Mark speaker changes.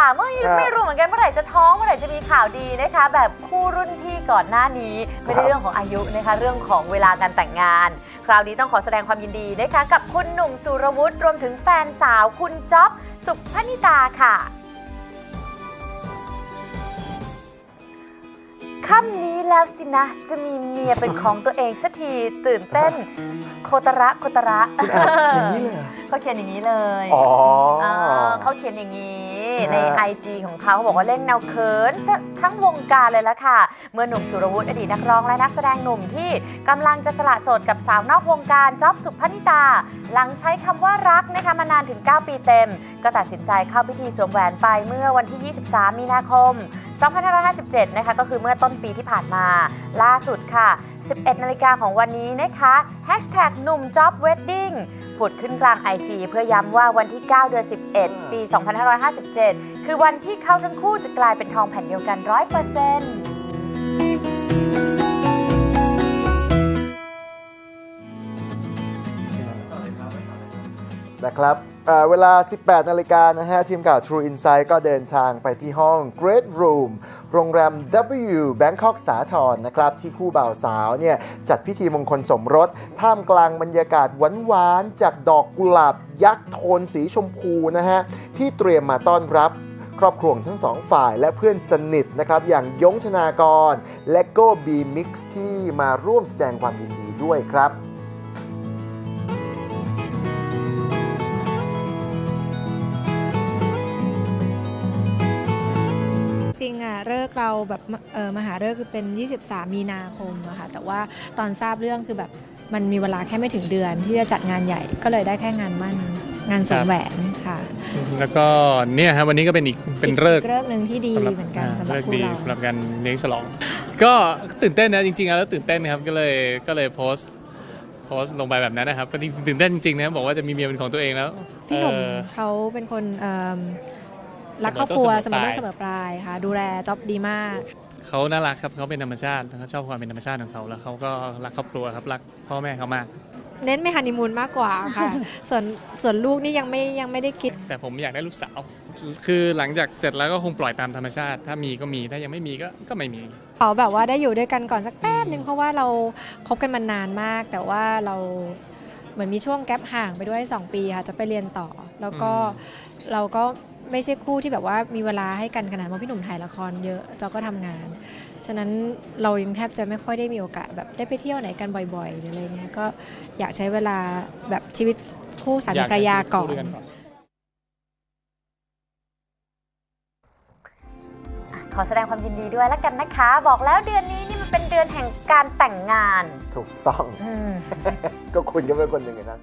Speaker 1: ว่าไม่
Speaker 2: ครับ
Speaker 1: ไม่รู้เหมือนกันเมื่อไหร่จะท้องเมื่อไหร่จะมีข่าวดีนะคะ แบบคู่รุ่นพี่ก่อนหน้านี้ ไม่ได้
Speaker 2: ครับ
Speaker 1: เรื่องของอายุนะคะ เรื่องของเวลาการแต่งงาน คราวนี้ต้องขอแสดงความยินดีนะคะ กับคุณหนุ่มสุรวุฒิรวมถึงแฟนสาวคุณจ๊อบสุพนิตาค่ะ ค่ำนี้แล้วสินะ จะมีเมียเป็นของตัวเองสักทีตื่นเต้น โคตระโคตระ
Speaker 2: คุณอ่านอย่างนี้เลยเหรอ
Speaker 1: เขาเขียนอย่างนี้เลย
Speaker 2: อ๋อ
Speaker 1: อ่าเขาเขียนอย่างนี้
Speaker 2: ฮะ
Speaker 1: ใน IG ของเขาเขาบอกว่าเล่นแนวเขินซะทั้งวงการเลยละค่ะ เมื่อหนุ่มสุรวุฒิอดีตนักร้องและนักแสดงหนุ่มที่กำลังจะสละโสดกับสาวนอกวงการจ๊อบสุพนิตา หลังใช้คำว่ารักนะคะมานานถึง 9 ปีเต็ม ก็ตัดสินใจเข้าพิธีสวมแหวนไปเมื่อวันที่ 23 มีนาคม2557 นะคะก็คือเมื่อต้นปีที่ผ่านมาล่าสุดค่ะ 11 นาฬิกาของวันนี้นะคะหนุ่มจ็อบเวดดิ้งผุดขึ้นกลาง IG เพื่อย้ำว่าวันที่ 9 เดือน 11 ปี 2557 คือวันที่เขาทั้งคู่จะกลายเป็นทองแผ่นเดียวกัน 100%
Speaker 2: นะครับ เวลา 18 นาฬิกานะฮะ ทีมข่าว True Insight ก็เดินทางไปที่ห้อง Great Room โรงแรม W Bangkok สาทรนะครับ ที่คู่บ่าวสาวเนี่ย จัดพิธีมงคลสมรส ท่ามกลางบรรยากาศหวานๆ จากดอกกุหลาบยักษ์โทนสีชมพูนะฮะ ที่เตรียมมาต้อนรับครอบครัวทั้งสองฝ่ายและเพื่อนสนิทนะครับอย่างยงธนากร และโก้บีมิกซ์ที่มาร่วมแสดงความยินดีด้วยครับ
Speaker 3: ริงอะเลิกเราแบบเออมหาเลิกษ์คือเป็น 23 มีนาคมอะค่ะแต่ว่าตอนทราบเรื่องคือแบบมันมีเวลาแค่ไม่ถึงเดือนที่จะจัดงานใหญ่ก็เลยได้แค่งานมั่นงานสวมแหวนค่ะ
Speaker 4: แล้วก็เนี่ยครับวันนี้ก็เป็นอีกเป็นเลิกษ์
Speaker 3: เลิกษ์หนึ่งที่ดี
Speaker 4: สำหรับ
Speaker 3: เหมือนกัน
Speaker 4: อ่า
Speaker 3: สำหรับ
Speaker 4: เลิกษ์
Speaker 3: คู่
Speaker 4: ดี
Speaker 3: เรา
Speaker 4: สำหรับการเลี้ยงฉลอง ก็ตื่นเต้นนะจริงๆแล้วตื่นเต้นครับก็เลยก็เลยโพสต์โพสต์ลงไปแบบนั้นนะครับก็จริงๆตื่นเต้นจริงๆนะครับบอกว่าจะมีเมียเป็นของตัวเองแล้ว
Speaker 3: พี่หนุ่ม
Speaker 4: เออ
Speaker 3: เขาเป็นคนเอิ่ม รัก
Speaker 4: เส
Speaker 3: ค
Speaker 4: ม
Speaker 3: ร
Speaker 4: อ
Speaker 3: อบครัว
Speaker 4: ต้น
Speaker 3: เส
Speaker 4: เส
Speaker 3: ม
Speaker 4: ม
Speaker 3: อ
Speaker 4: อ
Speaker 3: ต้น
Speaker 4: ปลาย
Speaker 3: เสมอปลายค่ะ ดูแลจ็อบดีมาก
Speaker 4: เขาน่ารักครับเขาเป็นธรรมชาติเขาชอบความเป็นธรรมชาติของเขาแล้วเขาก็รักครอบครัวครับรักพ่อแม่เขามาก
Speaker 3: เน้นไม่ฮันนีมูนมากกว่าค่ะ ส่วนส่วนลูกนี่ยังไม่ยังไม่ได้คิด
Speaker 4: แต่ผมอยากได้ลูกสาว คือหลังจากเสร็จแล้วก็คงปล่อยตามธรรมชาติ ถ้ามีก็มีถ้ายังไม่มีก็ก็ไม่มี
Speaker 3: ขอแบบว่าได้อยู่ด้วยกันก่อนสักแป๊บนึงเพราะว่าเราคบกันมานานมาก แต่ว่าเราเหมือนมีช่วงแกลบห่างไปด้วย 2 ปีค่ะจะไปเรียนต่อ แล้วก็
Speaker 4: อื
Speaker 3: เราก็ ไม่ใช่คู่ที่แบบว่ามีเวลาให้กันขนาดว่าพี่หนุ่มถ่ายละครเยอะเจ้าก็ทำงาน ฉะนั้นเรายังแทบจะไม่ค่อยได้มีโอกาสแบบได้ไปเที่ยวไหนกันบ่อยๆหรืออะไรเงี้ยก็อยากใช้เวลาแบบชีวิตคู่สามีภรรยาก่อน
Speaker 4: คู่ด้วย
Speaker 1: ขอแสดงความยินดีด้วยแล้วกันนะคะ บอกแล้วเดือนนี้นี่มันเป็นเดือนแห่งการแต่งงาน
Speaker 2: ถูกต้อง
Speaker 1: อืม
Speaker 2: ก็คุณก็เป็นคนหนึ่งในนั้น